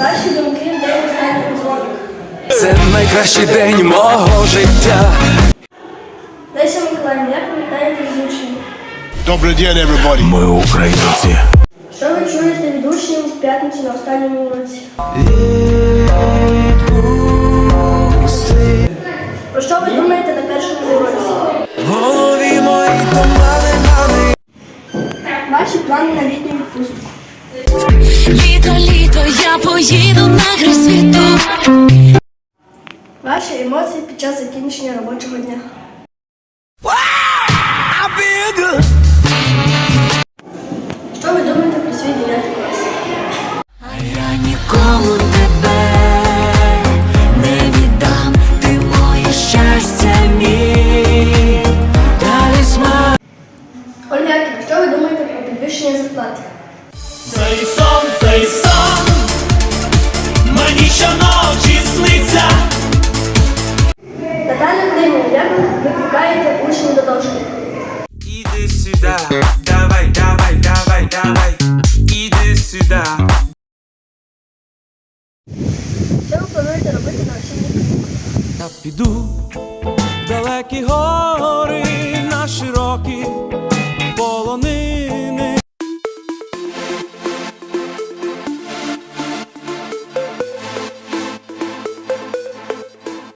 Ваші думки в день останнього дзвоник. Це найкращий день мого життя. Леся Миколаївна, як ви вітаєте з учнів? День, everybody. Ми українці. Що ви чуєте від учнів в п'ятницю на останньому уроці? Про що ви думаєте на першому уроці? Голові мої тумани, мани. Ваші плани на літню відпустку. Поїду на край світу. Ваші емоції під час закінчення робочого дня. Що ви думаєте про свій 9 клас? А я нікому тебе не віддам. Ти моє щастя, мій талісман. Ольга що ви думаєте про підвищення зарплати? Цей сон, цей сон, піду в далекі гори